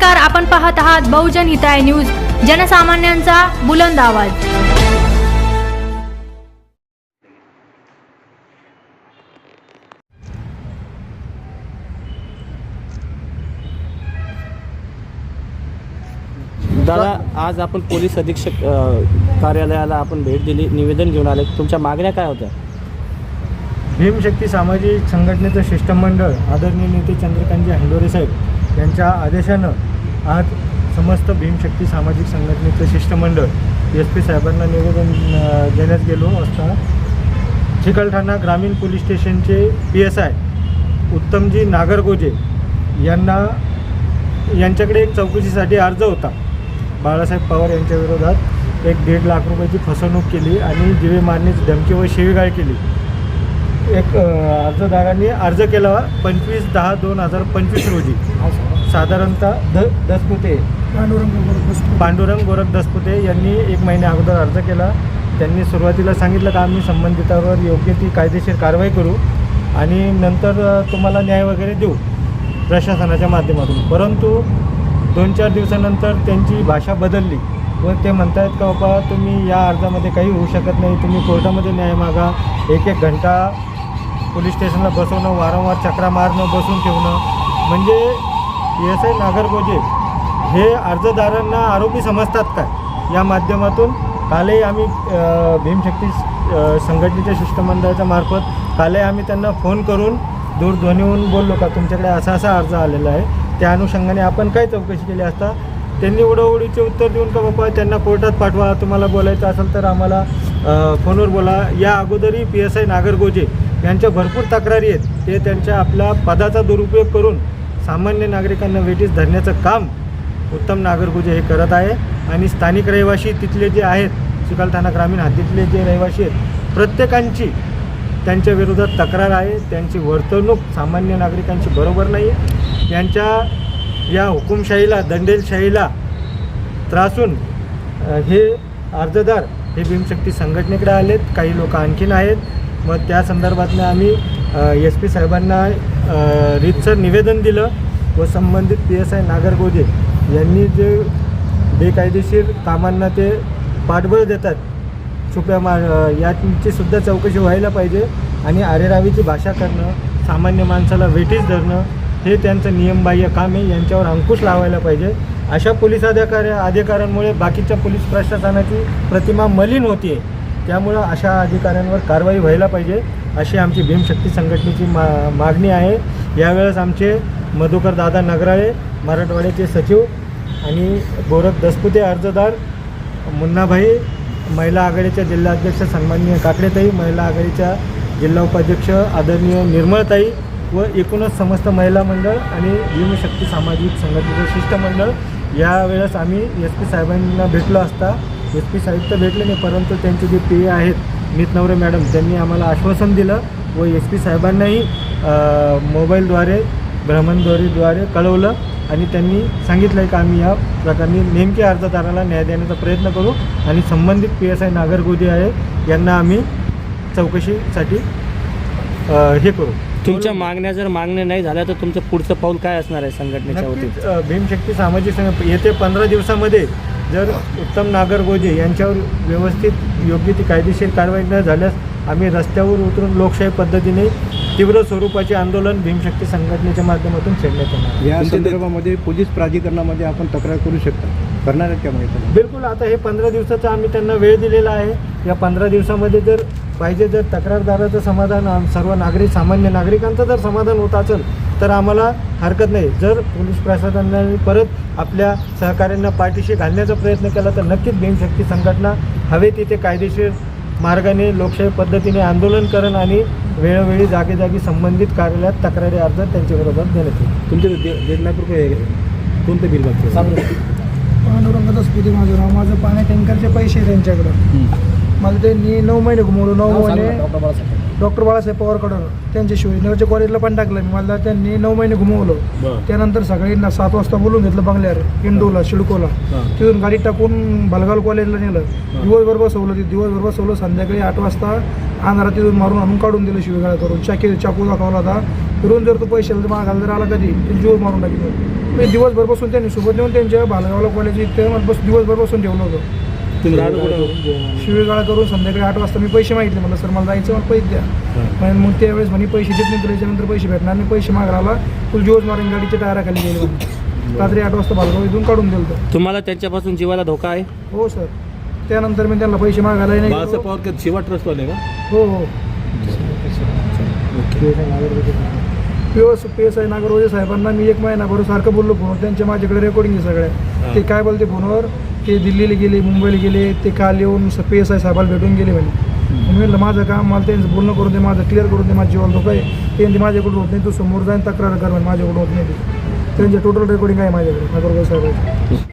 नमस्कार आपण पाहत आहात बहुजन हिताय न्यूज जनसामान्यांचा बुलंद आवाज. दादा आज आपण पोलीस अधीक्षक अ, कार्यालयाला आपण भेट दिली निवेदन घेऊन आले. तुमच्या मागण्या काय होत्या? भीमशक्ती सामाजिक संघटनेचं शिष्टमंडळ आदरणीय नेते चंद्रकांतजी हंडोरे साहेब यांच्या आदेशानं आज समस्त भीमशक्ती सामाजिक संघटनेचं शिष्टमंडळ एस पी साहेबांना निवेदन देण्यात गेलो. असता चिकलठाणा ग्रामीण पोलीस स्टेशनचे पी एस आय उत्तमजी नागरगोजे यांना यांच्याकडे एक चौकशीसाठी अर्ज होता. बाळासाहेब पवार यांच्या विरोधात एक दीड लाख रुपयाची फसवणूक केली आणि जिवे मारण्याची धमकी व शिवीगाळ केली. एक अर्जदारांनी अर्ज केला पंचवीस दहा दोन हजार पंचवीस रोजी. साधारणतः द दसपुते. पांडुरंग गोरख दसपुते यांनी एक महिन्या अगोदर अर्ज केला. त्यांनी सुरुवातीला सांगितलं का आम्ही संबंधितावर योग्य ती कायदेशीर कारवाई करू आणि नंतर तुम्हाला न्याय वगैरे देऊ प्रशासनाच्या माध्यमातून. परंतु दोन चार दिवसानंतर त्यांची भाषा बदलली व ते म्हणतायत का बाबा तुम्ही या अर्जामध्ये काही होऊ शकत नाही. तुम्ही कोर्टामध्ये न्याय मागा. एक एक घंटा पोलीस स्टेशनला बसवणं वारंवार चक्रा मारणं बसून ठेवणं. म्हणजे एस आय नागरगोजे हे अर्जदारांना आरोपी समजतात काय? या माध्यमातून कालही आम्ही भीमशक्ती संघटनेच्या शिष्टमंडळाच्या मार्फत कालही आम्ही त्यांना फोन करून दूरध्वनीहून बोललो का तुमच्याकडे असा असा अर्ज आलेला आहे त्या अनुषंगाने आपण काय चौकशी केली असता? त्यांनी उडवडीचे उत्तर देऊन का बाबा त्यांना कोर्टात पाठवा तुम्हाला बोलायचं असेल तर आम्हाला फोनवर बोला. या अगोदरही पी एस आय नागरगोजे यांच्या भरपूर तक्रारी आहेत. ते त्यांच्या आपल्या पदाचा दुरुपयोग करून सामान्य नागरिकांना वेटीस धरण्याचं काम उत्तम नागरगुजे हे करत आहे. आणि स्थानिक रहिवासी तिथले जे आहेत चिकलठाणा ग्रामीण हद्दीतले जे रहिवासी आहेत प्रत्येकांची त्यांच्या विरोधात तक्रार आहे. त्यांची वर्तणूक सामान्य नागरिकांची बरोबर नाही आहे त्यांच्या या हुकुमशाहीला दंडेलशाहीला त्रासून हे अर्जदार हे भीमशक्ती संघटनेकडे आलेत. काही लोक आणखीन आहेत. मग त्या संदर्भातनं आम्ही एस पी साहेबांना अ, रीतसर निवेदन दिलं व संबंधित पी एस आय नागरगोजे यांनी जे बेकायदेशीर कामांना ते पाठबळ देतात छुप्या मा यांची सुद्धा चौकशी व्हायला पाहिजे आणि आरेरावीची भाषा करणं सामान्य माणसाला वेठीस धरणं हे त्यांचं नियमबाह्य काम आहे यांच्यावर अंकुश लावायला पाहिजे. अशा पोलीस अधिकार अधिकाऱ्यांमुळे बाकीच्या पोलीस प्रशासनाची प्रतिमा मलिन होती आहे त्यामुळं अशा अधिकाऱ्यांवर कारवाई व्हायला पाहिजे अशी आमची भीमशक्ती संघटनेची मा मागणी आहे. यावेळेस आमचे मधुकर दादा नगराळे मराठवाड्याचे सचिव आणि गोरख दसपुते अर्जदार मुन्नाभाई महिला आघाडीच्या जिल्हाध्यक्ष सन्माननीय काकडेताई महिला आघाडीच्या जिल्हा उपाध्यक्ष आदरणीय निर्मळताई व एकूणच समस्त महिला मंडळ आणि भीमशक्ती सामाजिक संघटनेचं शिष्टमंडळ. यावेळेस आम्ही एस पी साहेबांना भेटलो असता एस पी साहेब तर भेटले नाही परंतु त्यांचे जे पी ए आहेत मीत नवरे मॅडम त्यांनी आम्हाला आश्वासन दिलं व एस पी साहेबांनाही मोबाईलद्वारे भ्रमणध्वरीद्वारे कळवलं आणि त्यांनी सांगितलं आहे की आम्ही या प्रकारे नेमके अर्जदाराला न्याय देण्याचा प्रयत्न करू आणि संबंधित पी एस आय नागरगोजे आहे यांना आम्ही चौकशीसाठी हे करू. तुमच्या मागण्या जर मागण्या नाही झाल्या तर तुमचं पुढचं पाऊल काय असणार आहे संघटनेच्या वतीत भीमशक्ती सामाजिक संघ येते पंधरा दिवसामध्ये जर उत्तम नागरगोजे यांच्यावर व्यवस्थित योग्य ती कायदेशीर कारवाई न झाल्यास आम्ही रस्त्यावर उतरून लोकशाही पद्धतीने तीव्र स्वरूपाचे आंदोलन भीमशक्ती संघटनेच्या माध्यमातून छेडण्यात येणार. या संदर्भामध्ये पोलीस प्राधिकरणामध्ये आपण तक्रार करू शकता. करणार आहेत माहिती बिलकुल आता हे पंधरा दिवसाचा आम्ही त्यांना वेळ दिलेला आहे. या पंधरा दिवसामध्ये जर पाहिजे जर तक्रारदाराचं समाधान आम- सर्व नागरिक सामान्य नागरिकांचं जर समाधान होत असेल तर आम्हाला हरकत नाही. जर पोलीस प्रशासनाने परत आपल्या सहकाऱ्यांना पाठीशी घालण्याचा प्रयत्न केला तर नक्कीच भीमशक्ती संघटना हवे तिथे कायदेशीर मार्गाने लोकशाही पद्धतीने आंदोलन करण आणि वेळोवेळी जागी जागी संबंधित कार्यालयात तक्रारी अर्ज त्यांच्या विरोधात देण्यात येईल. तुमचे दे- दीड लाख रुपये कोणतं बिल बघते पांडुरंग दसपुते माझं नाव. माझं पाण्या टँकरचे पैसे त्यांच्याकडं. मला त्यांनी नऊ महिने घुमवलं नऊ महिने डॉक्टर बाळासाहेब पवारकडं त्यांच्या शिवाजीनगरच्या कॉलेजला पण टाकलं मी मला त्यांनी नऊ महिने घुमवलं. त्यानंतर सगळ्यांना सात वाजता बोलून घेतलं बंगल्यावर इंडोला शिडकोला. तिथून गाडी टाकून बलगाव कॉलेजला नेलं. दिवसभर बसवलं ते दिवसभर बसवलं. संध्याकाळी आठ वाजता अंधारात तिथून मारून आणून काढून दिलं शिवगाळा करून. चाकी चाकू दाखवला होता. फिरून जर तो पैशाला जर मागायला जर आला कधी जीव मारून टाकेल. मी दिवसभर बसून त्यांनी सोबत नेऊन त्यांच्या भालगावला कॉलेज इथे बस दिवसभर बसून ठेवलं होतं? शिवीगाळा करून संध्याकाळी आठ वाजता मी पैसे मागितले. मला सर मला जायचं मला पैसे द्या. पण मग त्यावेळेस म्हणे पैसे देत नाही तुला याच्यानंतर पैसे भेटणार नाही पैसे मागायला तुला जीवच मारून गाडीच्या टायराखाली गेले रात्री आठ वाजता भालगाव इथून काढून दिलं. तुम्हाला त्यांच्यापासून जीवाला धोका आहे? हो सर. त्यानंतर मी त्यांना पैसे मागायला नाही शिवा ट्रस्टवाले का? हो हो. P S P S I Nagarwaje साहेबांना मी एक महिनाभर सारखं बोललो फोनवर. त्यांच्या माझ्याकडे रेकॉर्डिंग आहे सगळ्या. ते काय बोलते फोनवर? ते दिल्लीला गेले मुंबईला गेले ते काल येऊन पी एस आय साहेबाला भेटून गेले म्हणे. मी म्हटलं माझं काम मला त्यांचं बोलणं करून दे माझं क्लिअर करून दे माझ्या जीवन धोका आहे. ते म्हणते माझ्याकडून होत नाही तू समोर जाईन तक्रार कर माझ्याकडून होत नाही ते. त्यांचे टोटल रेकॉर्डिंग आहे माझ्याकडे नागरवजे साहेबांचं